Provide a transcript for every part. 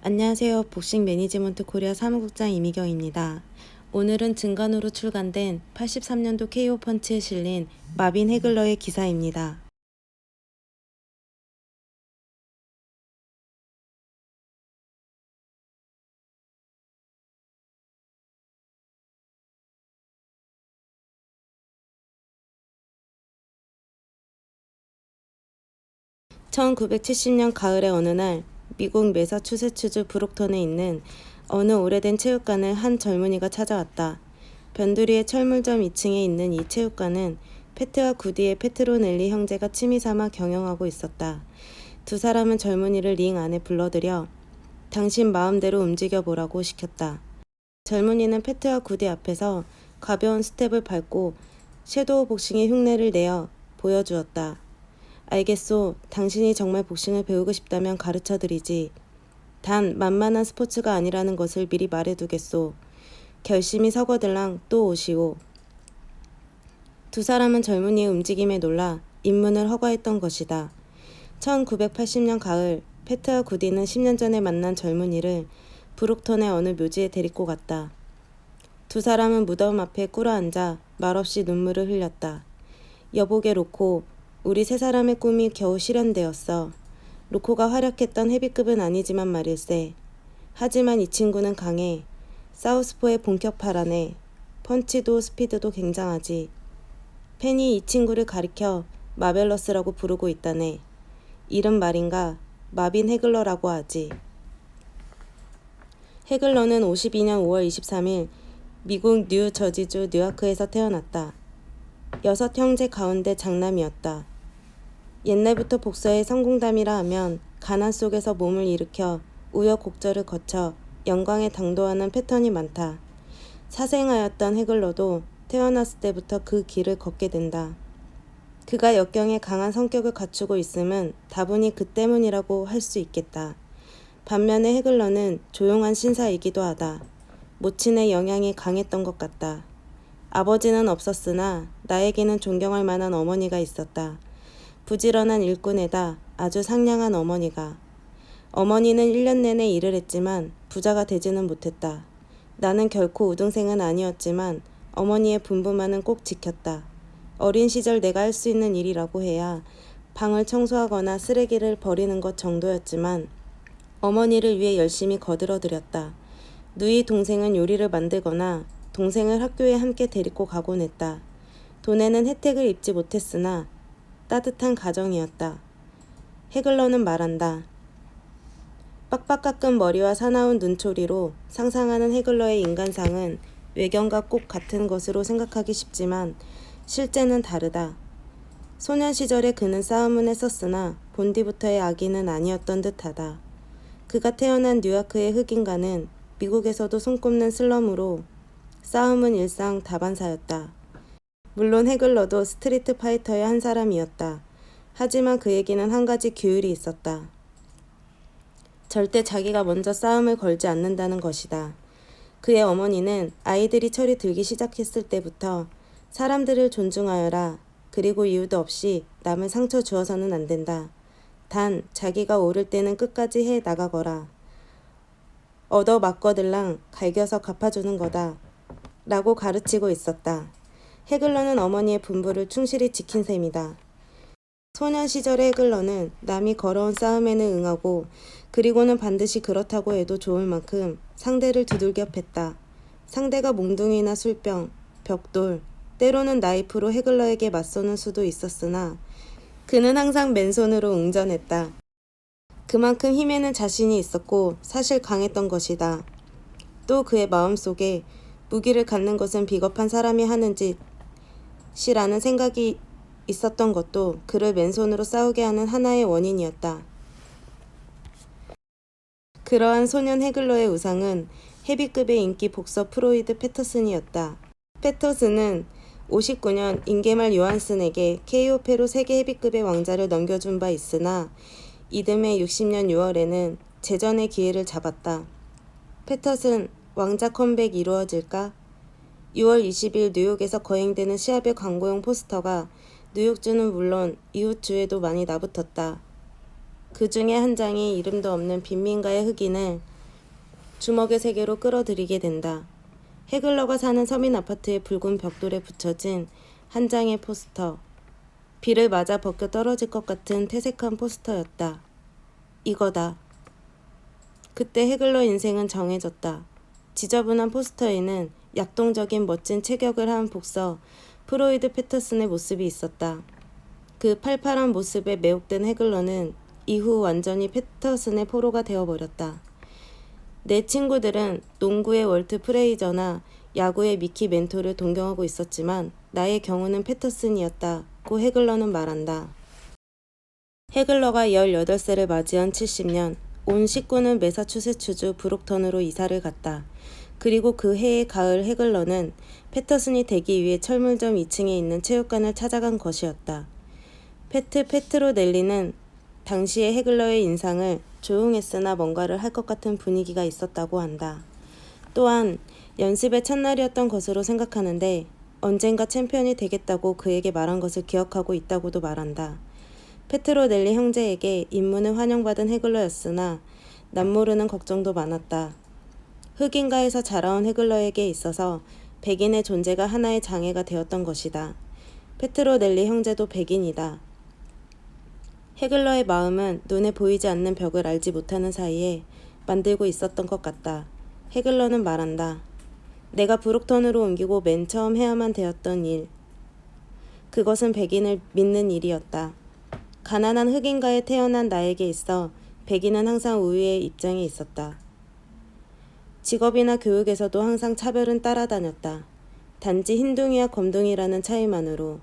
안녕하세요. 복싱 매니지먼트 코리아 사무국장 이미경입니다. 오늘은 증간으로 출간된 83년도 KO 펀치에 실린 마빈 해글러의 기사입니다. (1970년) 가을의 어느 날 미국 매사추세츠주 브록턴에 있는 어느 오래된 체육관을 한 젊은이가 찾아왔다. 변두리의 철물점 2층에 있는 이 체육관은 페트와 구디의 페트로넬리 형제가 취미삼아 경영하고 있었다. 두 사람은 젊은이를 링 안에 불러들여 당신 마음대로 움직여 보라고 시켰다. 젊은이는 페트와 구디 앞에서 가벼운 스텝을 밟고 섀도우 복싱의 흉내를 내어 보여주었다. 알겠소. 당신이 정말 복싱을 배우고 싶다면 가르쳐 드리지. 단 만만한 스포츠가 아니라는 것을 미리 말해두겠소. 결심이 서거들랑 또 오시오. 두 사람은 젊은이의 움직임에 놀라 입문을 허가했던 것이다. 1980년 가을 페트와 구디는 10년 전에 만난 젊은이를 브룩턴의 어느 묘지에 데리고 갔다. 두 사람은 무덤 앞에 꿇어앉아 말없이 눈물을 흘렸다. 여보게 로코, 우리 세 사람의 꿈이 겨우 실현되었어. 로코가 활약했던 헤비급은 아니지만 말일세. 하지만 이 친구는 강해. 사우스포의 본격파라네. 펀치도 스피드도 굉장하지. 팬이 이 친구를 가리켜 마벨러스라고 부르고 있다네. 이름 말인가 마빈 해글러라고 하지. 해글러는 52년 5월 23일 미국 뉴저지주 뉴아크에서 태어났다. 여섯 형제 가운데 장남이었다. 옛날부터 복서의 성공담이라 하면 가난 속에서 몸을 일으켜 우여곡절을 거쳐 영광에 당도하는 패턴이 많다. 사생아였던 해글러도 태어났을 때부터 그 길을 걷게 된다. 그가 역경에 강한 성격을 갖추고 있음은 다분히 그 때문이라고 할 수 있겠다. 반면에 해글러는 조용한 신사이기도 하다. 모친의 영향이 강했던 것 같다. 아버지는 없었으나 나에게는 존경할 만한 어머니가 있었다. 부지런한 일꾼에다 아주 상냥한 어머니가. 어머니는 1년 내내 일을 했지만 부자가 되지는 못했다. 나는 결코 우등생은 아니었지만 어머니의 분부만은 꼭 지켰다. 어린 시절 내가 할 수 있는 일이라고 해야 방을 청소하거나 쓰레기를 버리는 것 정도였지만 어머니를 위해 열심히 거들어들였다. 누이 동생은 요리를 만들거나 동생을 학교에 함께 데리고 가곤 했다. 돈에는 혜택을 입지 못했으나 따뜻한 가정이었다. 해글러는 말한다. 빡빡 깎은 머리와 사나운 눈초리로 상상하는 해글러의 인간상은 외견과 꼭 같은 것으로 생각하기 쉽지만 실제는 다르다. 소년 시절에 그는 싸움은 했었으나 본디부터의 아기는 아니었던 듯하다. 그가 태어난 뉴아크의 흑인가는 미국에서도 손꼽는 슬럼으로 싸움은 일상 다반사였다. 물론 해글러도 스트리트 파이터의 한 사람이었다. 하지만 그에게는 한 가지 규율이 있었다. 절대 자기가 먼저 싸움을 걸지 않는다는 것이다. 그의 어머니는 아이들이 철이 들기 시작했을 때부터 사람들을 존중하여라. 그리고 이유도 없이 남을 상처 주어서는 안 된다. 단 자기가 오를 때는 끝까지 해 나가거라. 얻어 맞거들랑 갈겨서 갚아주는 거다. 라고 가르치고 있었다. 해글러는 어머니의 분부를 충실히 지킨 셈이다. 소년 시절의 해글러는 남이 걸어온 싸움에는 응하고 그리고는 반드시 그렇다고 해도 좋을 만큼 상대를 두들겨 팼다. 상대가 몽둥이나 술병, 벽돌, 때로는 나이프로 해글러에게 맞서는 수도 있었으나 그는 항상 맨손으로 응전했다. 그만큼 힘에는 자신이 있었고 사실 강했던 것이다. 또 그의 마음속에 무기를 갖는 것은 비겁한 사람이 하는 짓 이라는 생각이 있었던 것도 그를 맨손으로 싸우게 하는 하나의 원인이었다. 그러한 소년 해글러의 우상은 헤비급의 인기 복서 프로이드 패터슨이었다. 패터슨은 59년 인게말 요한슨에게 KO패로 세계 헤비급의 왕자를 넘겨준 바 있으나 이듬해 60년 6월에는 재전의 기회를 잡았다. 패터슨 왕자 컴백 이루어질까? 6월 20일 뉴욕에서 거행되는 시합의 광고용 포스터가 뉴욕주는 물론 이웃주에도 많이 나붙었다. 그 중에 한 장이 이름도 없는 빈민가의 흑인을 주먹의 세계로 끌어들이게 된다. 해글러가 사는 서민 아파트의 붉은 벽돌에 붙여진 한 장의 포스터. 비를 맞아 벗겨 떨어질 것 같은 퇴색한 포스터였다. 이거다. 그때 해글러 인생은 정해졌다. 지저분한 포스터에는 약동적인 멋진 체격을 한 복서 프로이드 패터슨의 모습이 있었다. 그 팔팔한 모습에 매혹된 해글러는 이후 완전히 패터슨의 포로가 되어버렸다. 내 친구들은 농구의 월트 프레이저나 야구의 미키 멘토를 동경하고 있었지만 나의 경우는 패터슨이었다고 해글러는 말한다. 해글러가 18세를 맞이한 70년, 온 식구는 매사추세츠주 브록턴으로 이사를 갔다. 그리고 그 해의 가을 해글러는 패터슨이 되기 위해 철물점 2층에 있는 체육관을 찾아간 것이었다. 페트 페트로넬리는 당시의 해글러의 인상을 조용했으나 뭔가를 할 것 같은 분위기가 있었다고 한다. 또한 연습의 첫날이었던 것으로 생각하는데 언젠가 챔피언이 되겠다고 그에게 말한 것을 기억하고 있다고도 말한다. 페트로넬리 형제에게 입문을 환영받은 해글러였으나 남모르는 걱정도 많았다. 흑인가에서 자라온 해글러에게 있어서 백인의 존재가 하나의 장애가 되었던 것이다. 페트로넬리 형제도 백인이다. 해글러의 마음은 눈에 보이지 않는 벽을 알지 못하는 사이에 만들고 있었던 것 같다. 해글러는 말한다. 내가 브룩턴으로 옮기고 맨 처음 해야만 되었던 일. 그것은 백인을 믿는 일이었다. 가난한 흑인가에 태어난 나에게 있어 백인은 항상 우위의 입장에 있었다. 직업이나 교육에서도 항상 차별은 따라다녔다. 단지 흰둥이와 검둥이라는 차이만으로.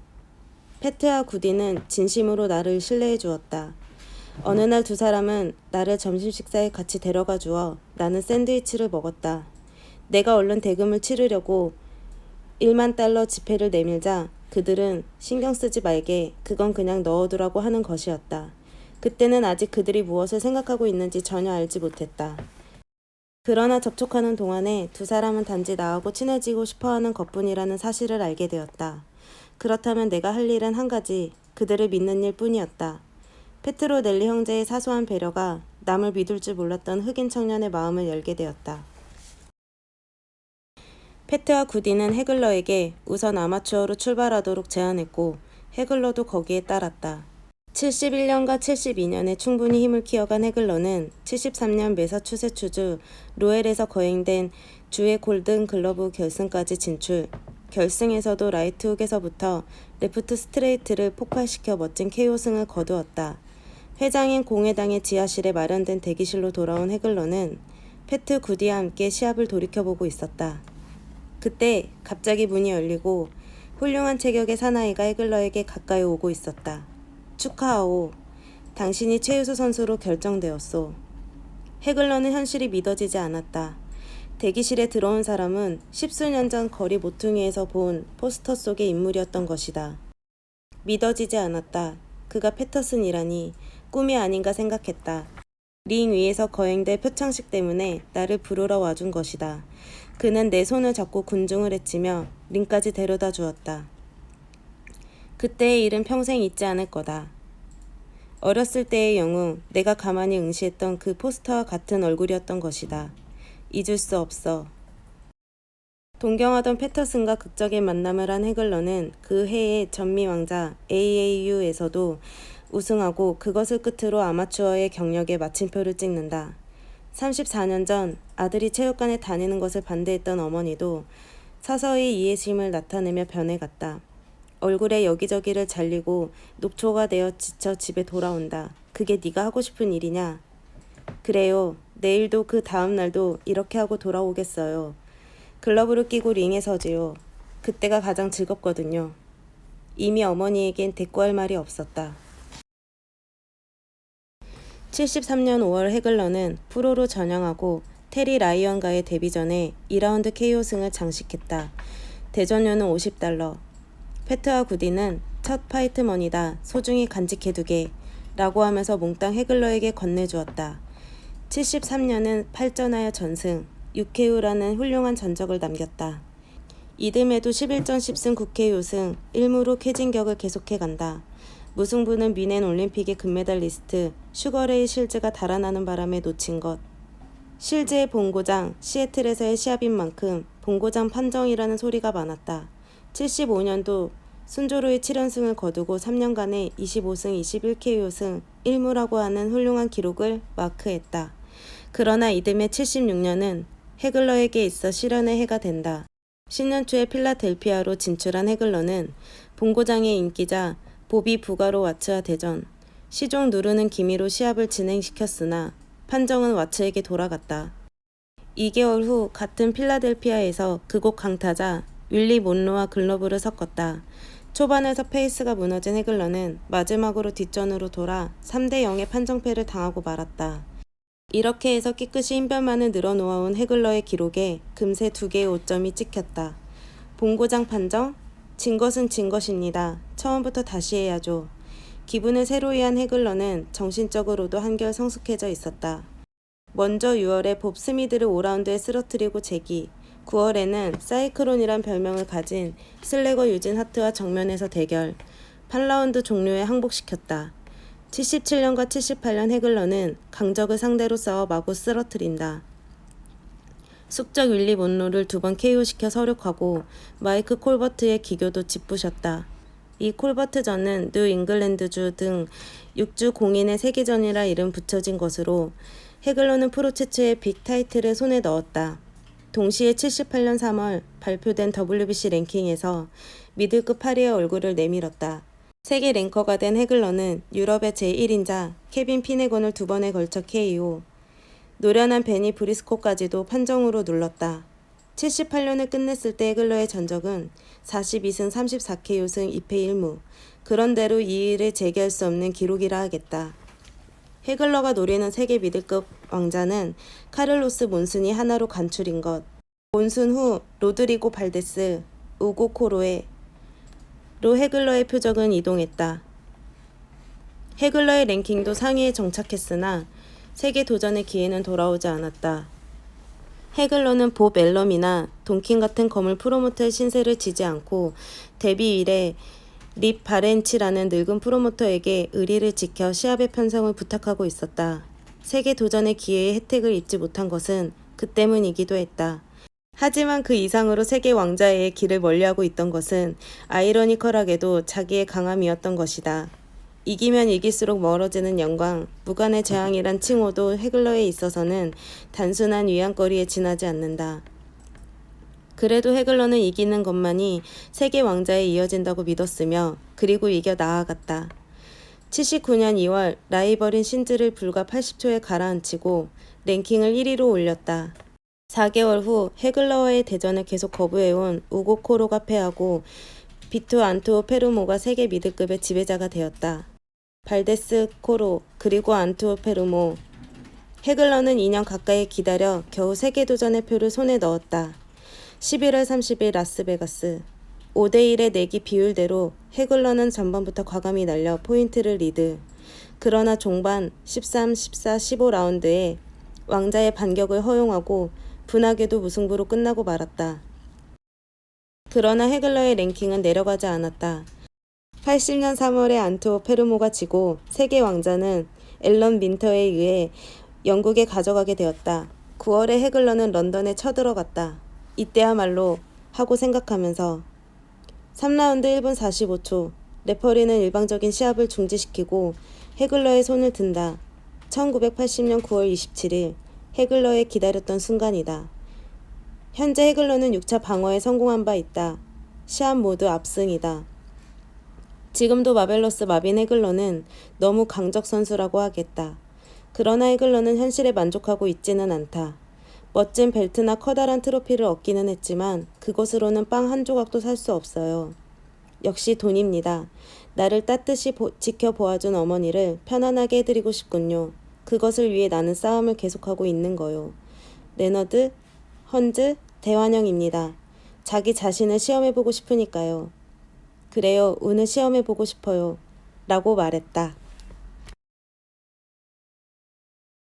페트와 구디는 진심으로 나를 신뢰해 주었다. 어느 날 두 사람은 나를 점심 식사에 같이 데려가 주어 나는 샌드위치를 먹었다. 내가 얼른 대금을 치르려고 1만 달러 지폐를 내밀자 그들은 신경 쓰지 말게 그건 그냥 넣어두라고 하는 것이었다. 그때는 아직 그들이 무엇을 생각하고 있는지 전혀 알지 못했다. 그러나 접촉하는 동안에 두 사람은 단지 나하고 친해지고 싶어 하는 것뿐이라는 사실을 알게 되었다. 그렇다면 내가 할 일은 한 가지, 그들을 믿는 일 뿐이었다. 페트로넬리 형제의 사소한 배려가 남을 믿을 줄 몰랐던 흑인 청년의 마음을 열게 되었다. 페트와 구디는 해글러에게 우선 아마추어로 출발하도록 제안했고 해글러도 거기에 따랐다. 71년과 72년에 충분히 힘을 키워간 해글러는 73년 매사추세츠주 로엘에서 거행된 주의 골든 글러브 결승까지 진출. 결승에서도 라이트 훅에서부터 레프트 스트레이트를 폭발시켜 멋진 KO승을 거두었다. 회장인 공회당의 지하실에 마련된 대기실로 돌아온 해글러는 페트 구디와 함께 시합을 돌이켜보고 있었다. 그때 갑자기 문이 열리고 훌륭한 체격의 사나이가 해글러에게 가까이 오고 있었다. 축하하오. 당신이 최우수 선수로 결정되었소. 해글러는 현실이 믿어지지 않았다. 대기실에 들어온 사람은 십수년 전 거리 모퉁이에서 본 포스터 속의 인물이었던 것이다. 믿어지지 않았다. 그가 패터슨이라니 꿈이 아닌가 생각했다. 링 위에서 거행될 표창식 때문에 나를 부르러 와준 것이다. 그는 내 손을 잡고 군중을 해치며 링까지 데려다 주었다. 그때의 일은 평생 잊지 않을 거다. 어렸을 때의 영웅, 내가 가만히 응시했던 그 포스터와 같은 얼굴이었던 것이다. 잊을 수 없어. 동경하던 패터슨과 극적인 만남을 한 해글러는 그 해의 전미 왕자 AAU에서도 우승하고 그것을 끝으로 아마추어의 경력에 마침표를 찍는다. 34년 전 아들이 체육관에 다니는 것을 반대했던 어머니도 서서히 이해심을 나타내며 변해갔다. 얼굴에 여기저기를 잘리고 녹초가 되어 지쳐 집에 돌아온다. 그게 네가 하고 싶은 일이냐? 그래요. 내일도 그 다음 날도 이렇게 하고 돌아오겠어요. 글러브를 끼고 링에 서지요. 그때가 가장 즐겁거든요. 이미 어머니에겐 대꾸할 말이 없었다. 73년 5월 해글러는 프로로 전향하고 테리 라이언과의 데뷔 전에 2라운드 KO승을 장식했다. 대전료는 50달러. 페트와 구디는 첫 파이트머니다. 소중히 간직해두게. 라고 하면서 몽땅 해글러에게 건네주었다. 73년은 8전하여 전승, 6KO라는 훌륭한 전적을 남겼다. 이듬해도 11전 10승 9KO 승, 1무로 캐진격을 계속해 간다. 무승부는 미넨 올림픽의 금메달 리스트 슈거레이 실즈가 달아나는 바람에 놓친 것. 실즈의 본고장 시애틀에서의 시합인 만큼 본고장 판정이라는 소리가 많았다. 75년도 순조로이 7연승을 거두고 3년간의 25승 21KO승 1무라고 하는 훌륭한 기록을 마크했다. 그러나 이듬해 76년은 해글러에게 있어 실현의 해가 된다. 신년 초에 필라델피아로 진출한 해글러는 본고장의 인기자 보비 부가로 와츠와 대전, 시종 누르는 기미로 시합을 진행시켰으나 판정은 와츠에게 돌아갔다. 2개월 후 같은 필라델피아에서 그곳 강타자 윌리 몬로와 글러브를 섞었다. 초반에서 페이스가 무너진 해글러는 마지막으로 뒷전으로 돌아 3대 0의 판정패를 당하고 말았다. 이렇게 해서 깨끗이 흰별만을 늘어놓아온 해글러의 기록에 금세 두 개의 오점이 찍혔다. 본고장 판정? 진 것은 진 것입니다. 처음부터 다시 해야죠. 기분을 새로이 한 해글러는 정신적으로도 한결 성숙해져 있었다. 먼저 6월에 봅 스미드를 5라운드에 쓰러뜨리고 재기, 9월에는 사이클론이란 별명을 가진 슬래거 유진 하트와 정면에서 대결, 8라운드 종료에 항복시켰다. 77년과 78년 해글러는 강적을 상대로 싸워 마구 쓰러뜨린다. 숙적 윌리 몬로를 두 번 KO시켜 서륙하고 마이크 콜버트의 기교도 짓부셨다. 이 콜버트전은 뉴 잉글랜드주 등 6주 공인의 세계전이라 이름 붙여진 것으로 해글러는 프로 최초의 빅 타이틀을 손에 넣었다. 동시에 78년 3월 발표된 WBC 랭킹에서 미들급 8위의 얼굴을 내밀었다. 세계 랭커가 된 해글러는 유럽의 제1인자 케빈 피네건을 두 번에 걸쳐 KO, 노련한 베니 브리스코까지도 판정으로 눌렀다. 78년을 끝냈을 때 해글러의 전적은 42승 34KO승 2패 1무. 그런대로 이 일을 재개할 수 없는 기록이라 하겠다. 해글러가 노리는 세계 미들급 왕자는 카를로스 몬슨이 하나로 간출인 것. 몬슨 후 로드리고 발데스, 우고 코로에 로 해글러의 표적은 이동했다. 해글러의 랭킹도 상위에 정착했으나 세계 도전의 기회는 돌아오지 않았다. 해글러는 보 앨럼이나 돈킨 같은 거물 프로모터의 신세를 지지 않고 데뷔 이래 립 바렌치라는 늙은 프로모터에게 의리를 지켜 시합의 편성을 부탁하고 있었다. 세계 도전의 기회의 혜택을 입지 못한 것은 그 때문이기도 했다. 하지만 그 이상으로 세계 왕자의 길을 멀리하고 있던 것은 아이러니컬하게도 자기의 강함이었던 것이다. 이기면 이길수록 멀어지는 영광, 무관의 재앙이란 칭호도 해글러에 있어서는 단순한 위안거리에 지나지 않는다. 그래도 해글러는 이기는 것만이 세계 왕자에 이어진다고 믿었으며 그리고 이겨 나아갔다. 79년 2월 라이벌인 신즈를 불과 80초에 가라앉히고 랭킹을 1위로 올렸다. 4개월 후 해글러와의 대전을 계속 거부해온 우고 코로가 패하고 비투 안투오 페루모가 세계 미드급의 지배자가 되었다. 발데스 코로 그리고 안투오 페루모 해글러는 2년 가까이 기다려 겨우 세계 도전의 표를 손에 넣었다. 11월 30일 라스베가스 5대1의 내기 비율대로 해글러는 전반부터 과감히 날려 포인트를 리드. 그러나 종반 13, 14, 15라운드에 왕자의 반격을 허용하고 분하게도 무승부로 끝나고 말았다. 그러나 해글러의 랭킹은 내려가지 않았다. 80년 3월에 안투오 페르모가 지고 세계 왕자는 앨런 민터에 의해 영국에 가져가게 되었다. 9월에 해글러는 런던에 쳐들어갔다. 이때야말로 하고 생각하면서 3라운드 1분 45초 레퍼리는 일방적인 시합을 중지시키고 해글러의 손을 든다. 1980년 9월 27일 해글러에 기다렸던 순간이다. 현재 해글러는 6차 방어에 성공한 바 있다. 시합 모두 압승이다. 지금도 마벨러스 마빈 해글러는 너무 강적 선수라고 하겠다. 그러나 해글러는 현실에 만족하고 있지는 않다. 멋진 벨트나 커다란 트로피를 얻기는 했지만 그것으로는 빵 한 조각도 살 수 없어요. 역시 돈입니다. 나를 따뜻이 보, 지켜보아준 어머니를 편안하게 해드리고 싶군요. 그것을 위해 나는 싸움을 계속하고 있는 거요. 레너드, 헌즈, 대환영입니다. 자기 자신을 시험해보고 싶으니까요. 그래요, 운을 시험해보고 싶어요. 라고 말했다.